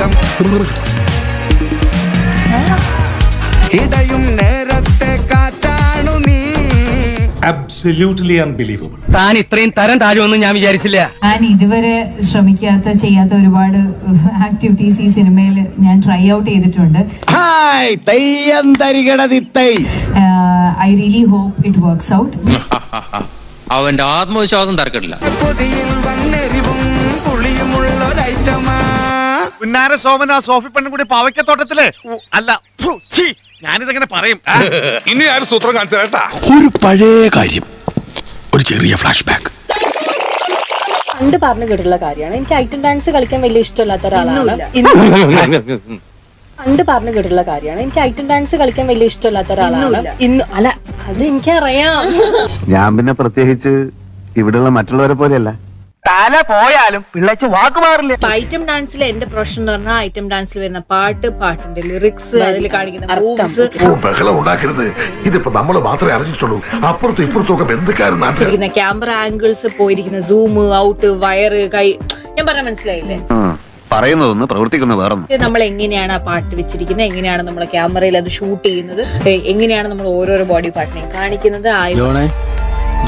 മഴമേഘം ഇടയും നേരത്തെ കാറ്റാണു നീ. Absolutely unbelievable. താൻ ഇത്രയും തരം താഴുമെന്ന് ഞാൻ വിചാരിച്ചില്ല. ഞാൻ ഇതുവരെ ശ്രമിക്കാത്ത ചെയ്യാത്ത ഒരുപാട് ആക്ടിവിറ്റീസ് ഈ സിനിമയിൽ ഞാൻ ട്രൈ ഔട്ട് ചെയ്തിട്ടുണ്ട്. I really hope it works out അവന്റെ ആത്മവിശ്വാസം തർക്കമില്ല. കൊതിയിൽ വന്നെരിവും പുളിയുമുള്ളൊരൈറ്റമാ. പുന്നാര സോമൻ ആ സോഫി പെണ്ണും കൂടി പാവയ്ക്കത്തോട്ടത്തിൽ. ഉ, അല്ല ഫു, ഛീ, ഞാനിതെങ്ങനെ പറയും. ആ, ഇനി ആരും സൂത്രം കാണിച്ചു കേട്ടാ ഒരു പഴയ കാര്യം ഒരു ചെറിയ ഫ്ലാഷ് ബാക്ക് പണ്ട് പറഞ്ഞു കേട്ടിട്ടുള്ള കാര്യമാണ്. എനിക്ക് ഐറ്റം ഡാൻസ് കളിക്കാൻ വലിയ ഇഷ്ടമില്ലാത്ത ഒരാളാണ്. പണ്ട് പറഞ്ഞു കേട്ടിട്ടുള്ള കാര്യമാണ്. എനിക്ക് ഐറ്റം ഡാൻസ് കളിക്കാൻ വലിയ ഇഷ്ടമില്ലാത്ത ഒരാളാണ്. ഇന്ന് അല്ല അത് എനിക്കറിയാം. ഞാൻ പിന്നെ പ്രത്യേകിച്ച് ഇവിടെയുള്ള മറ്റുള്ളവരെ പോലെയല്ല. തല പോയാലും പിള്ളേച്ച് വാക്ക് മാറില്ല. ഐറ്റം ഡാൻസിൽ എന്റെ പ്രശ്നം എന്ന് പറഞ്ഞാൽ ഐറ്റം ഡാൻസിൽ വരുന്ന പാട്ട് പാട്ടിന്റെ ലിറിക്സ് അതിൽ കാണിക്കുന്ന മൂവ്സ് ബഹളം ഉണ്ടാക്കരുത്. ഇതിപ്പോ നമ്മൾ മാത്രമേ അറിഞ്ഞിട്ടുള്ളൂ. അപ്പുറത്തും ഇപ്പുറത്തും ഒക്കെ ബന്ധുക്കാരും നാട്ടുകാരും. വെച്ചിരിക്കുന്ന ക്യാമറ ആംഗിൾസ് പോയിരിക്കുന്ന സൂം ഔട്ട് വയറ് കൈ. ഞാൻ പറഞ്ഞ മനസ്സിലായില്ലേ? പറയുന്നതൊന്ന് പ്രവർത്തിക്കുന്ന നമ്മൾ എങ്ങനെയാണ് ആ പാട്ട് വെച്ചിരിക്കുന്നത്? എങ്ങനെയാണ് നമ്മൾ ക്യാമറയിൽ അത് ഷൂട്ട് ചെയ്യുന്നത്? എങ്ങനെയാണ് നമ്മൾ ഓരോരോ ബോഡി പാർട്ടിനെയും കാണിക്കുന്നത്?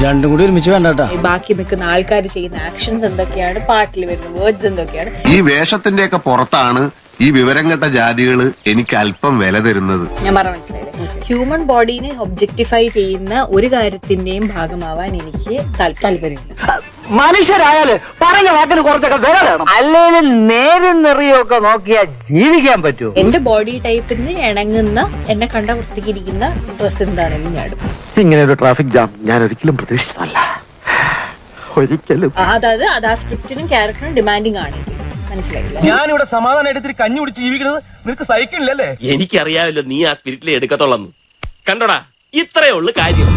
രണ്ടും കൂടി ഒരുമിച്ച് വേണ്ട കേട്ടോ. ബാക്കി നിൽക്കുന്ന ആൾക്കാർ ചെയ്യുന്ന ആക്ഷൻസ് എന്തൊക്കെയാണ്? പാട്ടിൽ വരുന്ന വേർഡ്സ് എന്തൊക്കെയാണ്? ഈ വേഷത്തിന്റെ ഒക്കെ പുറത്താണ് ഈ വിവരം കെട്ട ജാതികൾ എനിക്ക് അല്പം വില തരുന്നത്. ഞാൻ പറഞ്ഞ മനസ്സിലായില്ലേ? ഹ്യൂമൻ ബോഡീനെ ഒബ്ജക്ടിഫൈ ചെയ്യുന്ന ഒരു കാര്യത്തിന്റെയും ഭാഗമാവാൻ എനിക്ക് താല്പ- താല്പര്യമില്ല. മനുഷ്യരായാൽ പറഞ്ഞ വാക്കിന് കുറച്ചൊക്കെ വില വേണം. അല്ലെങ്കിൽ നേരും നിറയൊക്കെ നോക്കിയാ ജീവിക്കാൻ പറ്റൂ എന്റെ ബോഡി ടൈപ്പിന് ഇണങ്ങുന്ന എന്നെ കണ്ട വൃത്തിക്കിരിക്കുന്ന ഡ്രസ് എന്താണെങ്കിലും ഞാൻ ഇടും ഇങ്ങനെ ഒരു ട്രാഫിക് ജാം ഞാൻ ഒരിക്കലും പ്രതീക്ഷിച്ചതല്ല. ഒരിക്കലും. അതായത് അത് ആ സ്ക്രിപ്റ്റിനും ക്യാരക്ടറിനും ഡിമാൻഡിങ് ആണ്. മനസ്സിലായില്ല? ഞാനിവിടെ സമാധാനമായിട്ട് ഇത്തിരി കഞ്ഞി കുടിച്ച് ജീവിക്കുന്നത് നിനക്ക് സഹിക്കണില്ലല്ലേ എനിക്കറിയാമല്ലോ നീ ആ സ്പിരിറ്റിലെ എടുക്കത്തുള്ളന്ന്. കണ്ടോടാ ഇത്രയേ ഉള്ളു കാര്യം.